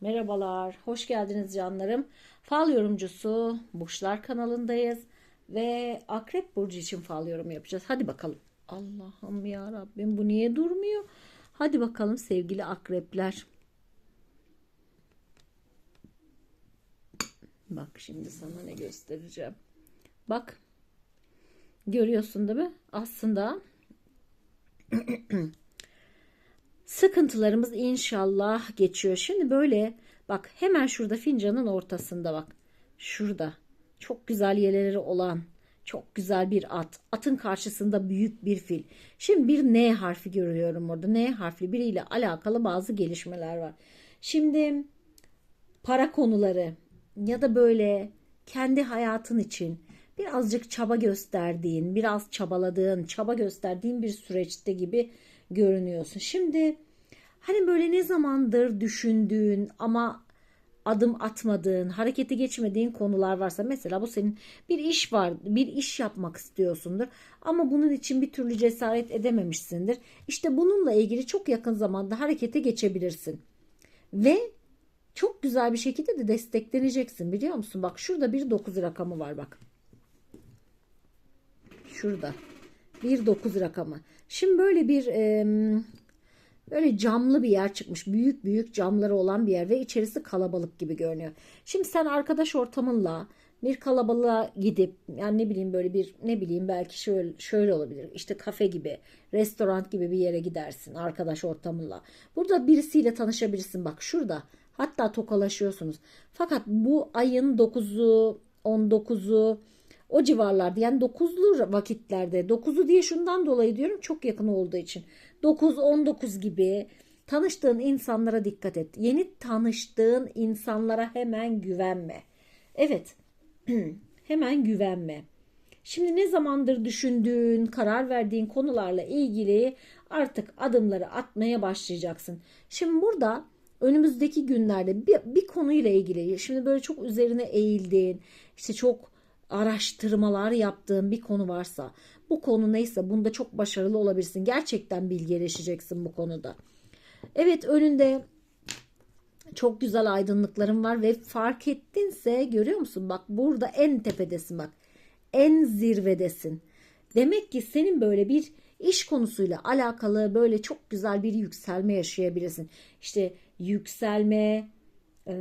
Merhabalar, hoş geldiniz canlarım. Fal yorumcusu Burçlar kanalındayız ve Akrep Burcu için fal yorum yapacağız. Hadi bakalım. Allah'ım ya Rabbim bu niye durmuyor? Hadi bakalım sevgili akrepler. Bak şimdi sana ne göstereceğim. Bak. Görüyorsun değil mi? Aslında Sıkıntılarımız inşallah geçiyor. Şimdi böyle bak hemen şurada fincanın ortasında bak. Şurada çok güzel yeleleri olan çok güzel bir at. Atın karşısında büyük bir fil. Şimdi bir N harfi görüyorum orada. N harfli biriyle alakalı bazı gelişmeler var. Şimdi para konuları ya da böyle kendi hayatın için birazcık çaba gösterdiğin, biraz çabaladığın, çaba gösterdiğin bir süreçte gibi görünüyorsun. Şimdi hani böyle ne zamandır düşündüğün ama adım atmadığın, harekete geçmediğin konular varsa mesela bu senin bir iş var, bir iş yapmak istiyorsundur ama bunun için bir türlü cesaret edememişsindir. İşte bununla ilgili çok yakın zamanda harekete geçebilirsin. Ve çok güzel bir şekilde de destekleneceksin biliyor musun? Bak şurada bir 9 rakamı var bak. Şurada. Bir 9 rakamı. Şimdi böyle bir e, böyle camlı bir yer çıkmış. Büyük büyük camları olan bir yer ve içerisi kalabalık gibi görünüyor. Şimdi sen arkadaş ortamınla bir kalabalığa gidip yani ne bileyim böyle bir ne bileyim belki şöyle şöyle olabilir. İşte kafe gibi, restoran gibi bir yere gidersin arkadaş ortamınla. Burada birisiyle tanışabilirsin. Bak şurada. Hatta tokalaşıyorsunuz. Fakat bu ayın 9'u, 19'u o civarlarda yani 9'lu vakitlerde 9'u diye şundan dolayı diyorum çok yakın olduğu için 9-19 gibi tanıştığın insanlara dikkat et. Yeni tanıştığın insanlara hemen güvenme. Evet hemen güvenme. Şimdi ne zamandır düşündüğün, karar verdiğin konularla ilgili artık adımları atmaya başlayacaksın. Şimdi burada önümüzdeki günlerde bir, bir konuyla ilgili şimdi böyle çok üzerine eğildiğin, işte çok araştırmalar yaptığın bir konu varsa bu konu neyse bunda çok başarılı olabilirsin. Gerçekten bilgileşeceksin bu konuda. Evet önünde çok güzel aydınlıkların var ve fark ettinse görüyor musun? Bak burada en tepedesin bak. En zirvedesin. Demek ki senin böyle bir iş konusuyla alakalı böyle çok güzel bir yükselme yaşayabilirsin. İşte yükselme, ee,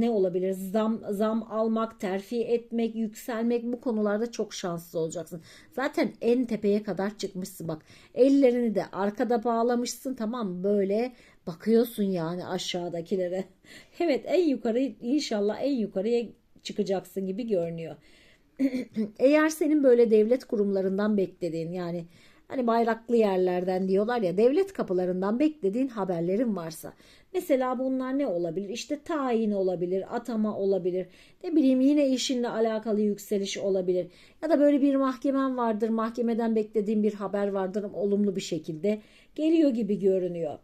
ne olabilir? Zam zam almak, terfi etmek, yükselmek bu konularda çok şanslı olacaksın. Zaten en tepeye kadar çıkmışsın bak. Ellerini de arkada bağlamışsın tamam böyle bakıyorsun yani aşağıdakilere. Evet en yukarı inşallah en yukarıya çıkacaksın gibi görünüyor. Eğer senin böyle devlet kurumlarından beklediğin yani hani bayraklı yerlerden diyorlar ya devlet kapılarından beklediğin haberlerin varsa Mesela bunlar ne olabilir? İşte tayin olabilir, atama olabilir. Ne bileyim yine işinle alakalı yükseliş olabilir. Ya da böyle bir mahkemen vardır. Mahkemeden beklediğim bir haber vardır olumlu bir şekilde geliyor gibi görünüyor.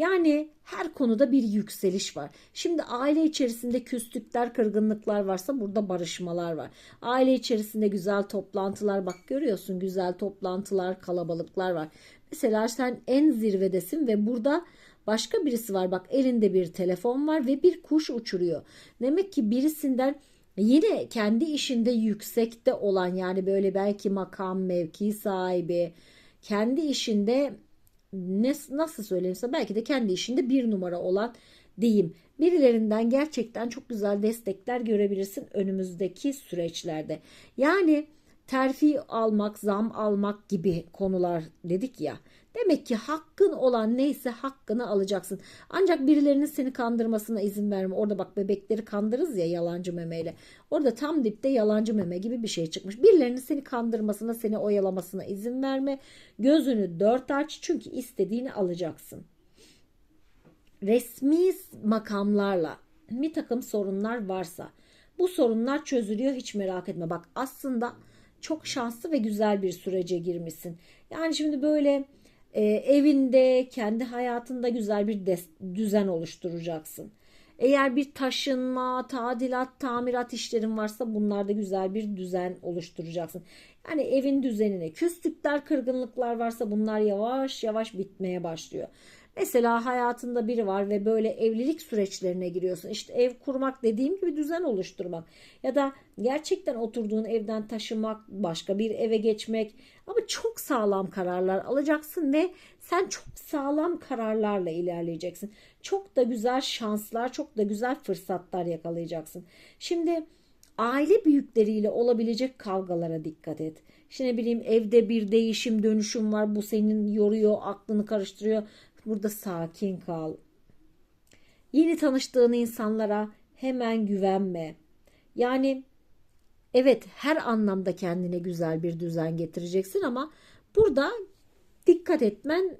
Yani her konuda bir yükseliş var. Şimdi aile içerisinde küslükler, kırgınlıklar varsa burada barışmalar var. Aile içerisinde güzel toplantılar bak görüyorsun güzel toplantılar, kalabalıklar var. Mesela sen en zirvedesin ve burada Başka birisi var bak elinde bir telefon var ve bir kuş uçuruyor. Demek ki birisinden yine kendi işinde yüksekte olan yani böyle belki makam mevki sahibi kendi işinde ne, nasıl söyleyeyimse belki de kendi işinde bir numara olan diyeyim. Birilerinden gerçekten çok güzel destekler görebilirsin önümüzdeki süreçlerde. Yani terfi almak, zam almak gibi konular dedik ya. Demek ki hakkın olan neyse hakkını alacaksın. Ancak birilerinin seni kandırmasına izin verme. Orada bak bebekleri kandırırız ya yalancı memeyle. Orada tam dipte yalancı meme gibi bir şey çıkmış. Birilerinin seni kandırmasına, seni oyalamasına izin verme. Gözünü dört aç çünkü istediğini alacaksın. Resmi makamlarla bir takım sorunlar varsa bu sorunlar çözülüyor hiç merak etme. Bak aslında çok şanslı ve güzel bir sürece girmişsin. Yani şimdi böyle e, evinde, kendi hayatında güzel bir düzen oluşturacaksın. Eğer bir taşınma, tadilat, tamirat işlerin varsa bunlarda güzel bir düzen oluşturacaksın. Yani evin düzenine, küslükler, kırgınlıklar varsa bunlar yavaş yavaş bitmeye başlıyor. Mesela hayatında biri var ve böyle evlilik süreçlerine giriyorsun. İşte ev kurmak dediğim gibi düzen oluşturmak ya da gerçekten oturduğun evden taşımak, başka bir eve geçmek ama çok sağlam kararlar alacaksın ve sen çok sağlam kararlarla ilerleyeceksin. Çok da güzel şanslar, çok da güzel fırsatlar yakalayacaksın. Şimdi aile büyükleriyle olabilecek kavgalara dikkat et. Şimdi bileyim evde bir değişim dönüşüm var bu senin yoruyor aklını karıştırıyor. Burada sakin kal. Yeni tanıştığın insanlara hemen güvenme. Yani evet her anlamda kendine güzel bir düzen getireceksin ama burada dikkat etmen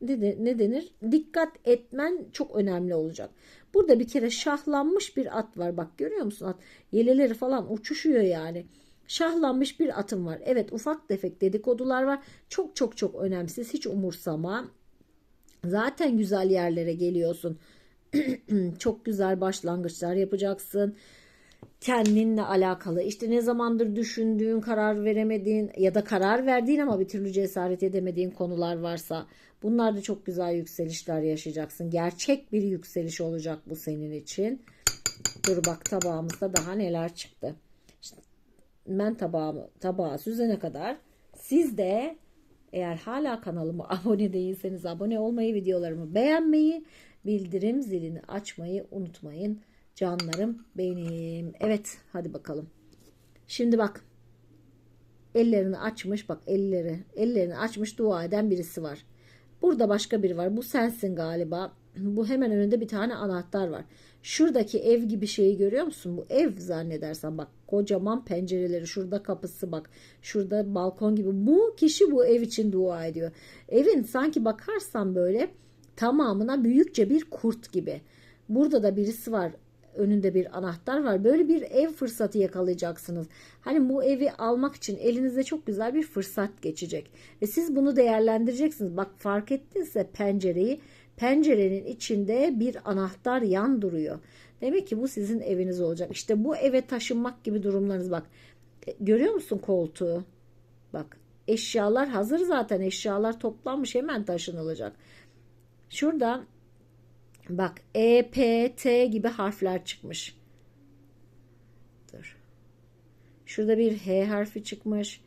ne denir? Dikkat etmen çok önemli olacak. Burada bir kere şahlanmış bir at var. Bak görüyor musun at? Yeleleri falan uçuşuyor yani. Şahlanmış bir atım var. Evet ufak tefek dedikodular var. Çok çok çok önemsiz. Hiç umursama. Zaten güzel yerlere geliyorsun. çok güzel başlangıçlar yapacaksın kendinle alakalı işte ne zamandır düşündüğün karar veremediğin ya da karar verdiğin ama bir türlü cesaret edemediğin konular varsa bunlarda çok güzel yükselişler yaşayacaksın. Gerçek bir yükseliş olacak bu senin için. Dur bak tabağımızda daha neler çıktı. Ben tabağımı tabağı süzene kadar siz de eğer hala kanalıma abone değilseniz abone olmayı, videolarımı beğenmeyi, bildirim zilini açmayı unutmayın. Canlarım benim. Evet hadi bakalım. Şimdi bak. Ellerini açmış bak elleri. Ellerini açmış dua eden birisi var. Burada başka biri var. Bu sensin galiba. Bu hemen önünde bir tane anahtar var. Şuradaki ev gibi şeyi görüyor musun? Bu ev zannedersen bak kocaman pencereleri şurada kapısı bak. Şurada balkon gibi. Bu kişi bu ev için dua ediyor. Evin sanki bakarsan böyle tamamına büyükçe bir kurt gibi. Burada da birisi var önünde bir anahtar var. Böyle bir ev fırsatı yakalayacaksınız. Hani bu evi almak için elinize çok güzel bir fırsat geçecek. Ve siz bunu değerlendireceksiniz. Bak fark ettinse pencereyi pencerenin içinde bir anahtar yan duruyor. Demek ki bu sizin eviniz olacak. İşte bu eve taşınmak gibi durumlarınız bak. E, görüyor musun koltuğu? Bak eşyalar hazır zaten eşyalar toplanmış hemen taşınılacak. Şurada Bak E, P, T gibi harfler çıkmış. Dur. Şurada bir H harfi çıkmış.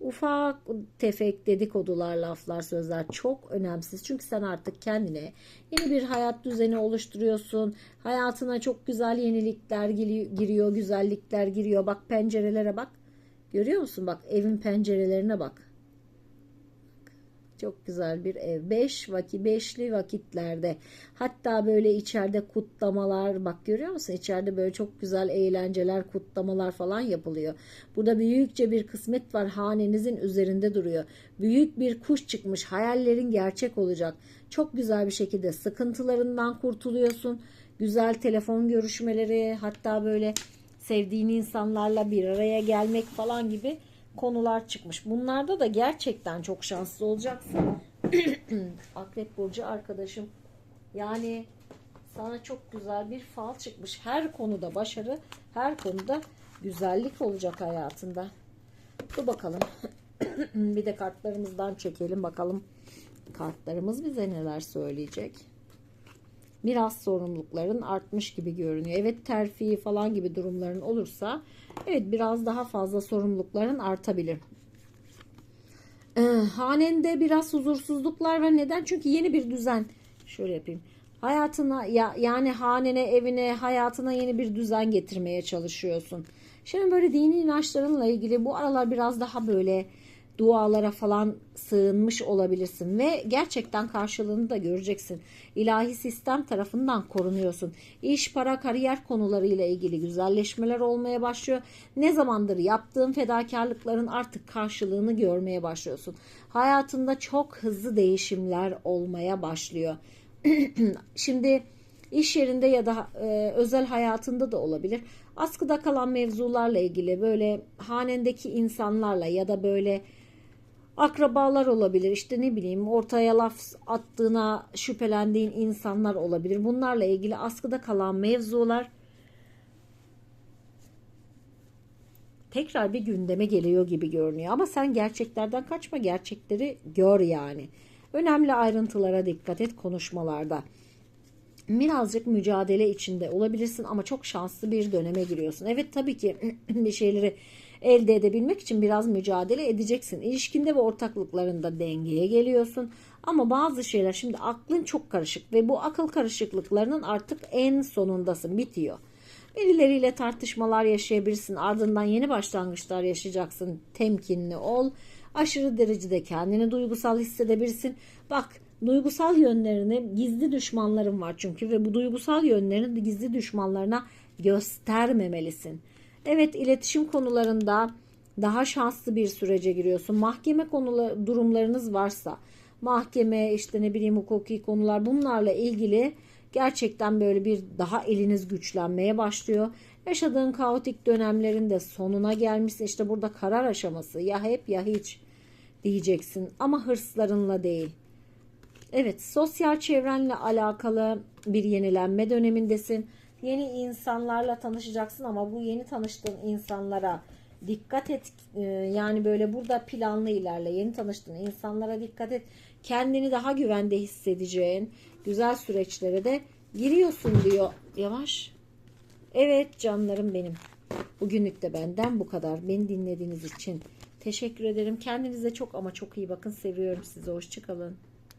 Ufak tefek dedikodular, laflar, sözler çok önemsiz. Çünkü sen artık kendine yeni bir hayat düzeni oluşturuyorsun. Hayatına çok güzel yenilikler giriyor, güzellikler giriyor. Bak pencerelere bak. Görüyor musun? Bak evin pencerelerine bak. Çok güzel bir ev. Beş vakit, beşli vakitlerde. Hatta böyle içeride kutlamalar bak görüyor musun? İçeride böyle çok güzel eğlenceler, kutlamalar falan yapılıyor. Burada büyükçe bir kısmet var. Hanenizin üzerinde duruyor. Büyük bir kuş çıkmış. Hayallerin gerçek olacak. Çok güzel bir şekilde sıkıntılarından kurtuluyorsun. Güzel telefon görüşmeleri, hatta böyle sevdiğin insanlarla bir araya gelmek falan gibi konular çıkmış. Bunlarda da gerçekten çok şanslı olacaksın. Akrep Burcu arkadaşım. Yani sana çok güzel bir fal çıkmış. Her konuda başarı, her konuda güzellik olacak hayatında. Dur bakalım. bir de kartlarımızdan çekelim bakalım. Kartlarımız bize neler söyleyecek. Biraz sorumlulukların artmış gibi görünüyor. Evet terfi falan gibi durumların olursa Evet biraz daha fazla sorumlulukların artabilir. Ee, hanende biraz huzursuzluklar var. Neden? Çünkü yeni bir düzen. Şöyle yapayım. Hayatına ya yani hanene, evine, hayatına yeni bir düzen getirmeye çalışıyorsun. Şimdi böyle dini inançlarınla ilgili bu aralar biraz daha böyle dualara falan sığınmış olabilirsin ve gerçekten karşılığını da göreceksin. İlahi sistem tarafından korunuyorsun. İş, para, kariyer konularıyla ilgili güzelleşmeler olmaya başlıyor. Ne zamandır yaptığın fedakarlıkların artık karşılığını görmeye başlıyorsun. Hayatında çok hızlı değişimler olmaya başlıyor. Şimdi iş yerinde ya da e, özel hayatında da olabilir. Askıda kalan mevzularla ilgili böyle hanendeki insanlarla ya da böyle akrabalar olabilir işte ne bileyim ortaya laf attığına şüphelendiğin insanlar olabilir. Bunlarla ilgili askıda kalan mevzular tekrar bir gündeme geliyor gibi görünüyor. Ama sen gerçeklerden kaçma gerçekleri gör yani. Önemli ayrıntılara dikkat et konuşmalarda. Birazcık mücadele içinde olabilirsin ama çok şanslı bir döneme giriyorsun. Evet tabii ki bir şeyleri elde edebilmek için biraz mücadele edeceksin. İlişkinde ve ortaklıklarında dengeye geliyorsun. Ama bazı şeyler şimdi aklın çok karışık ve bu akıl karışıklıklarının artık en sonundasın, bitiyor. Birileriyle tartışmalar yaşayabilirsin. Ardından yeni başlangıçlar yaşayacaksın. Temkinli ol. Aşırı derecede kendini duygusal hissedebilirsin. Bak duygusal yönlerini gizli düşmanların var çünkü ve bu duygusal yönlerini gizli düşmanlarına göstermemelisin. Evet iletişim konularında daha şanslı bir sürece giriyorsun. Mahkeme konuları durumlarınız varsa mahkeme işte ne bileyim hukuki konular bunlarla ilgili gerçekten böyle bir daha eliniz güçlenmeye başlıyor. Yaşadığın kaotik dönemlerin de sonuna gelmişsin. İşte burada karar aşaması ya hep ya hiç diyeceksin ama hırslarınla değil. Evet, sosyal çevrenle alakalı bir yenilenme dönemindesin. Yeni insanlarla tanışacaksın ama bu yeni tanıştığın insanlara dikkat et. Ee, Yani böyle burada planlı ilerle. Yeni tanıştığın insanlara dikkat et. Kendini daha güvende hissedeceğin güzel süreçlere de giriyorsun diyor. Yavaş. Evet canlarım benim. Bugünlük de benden bu kadar. Beni dinlediğiniz için teşekkür ederim. Kendinize çok ama çok iyi bakın. Seviyorum sizi. Hoşçakalın.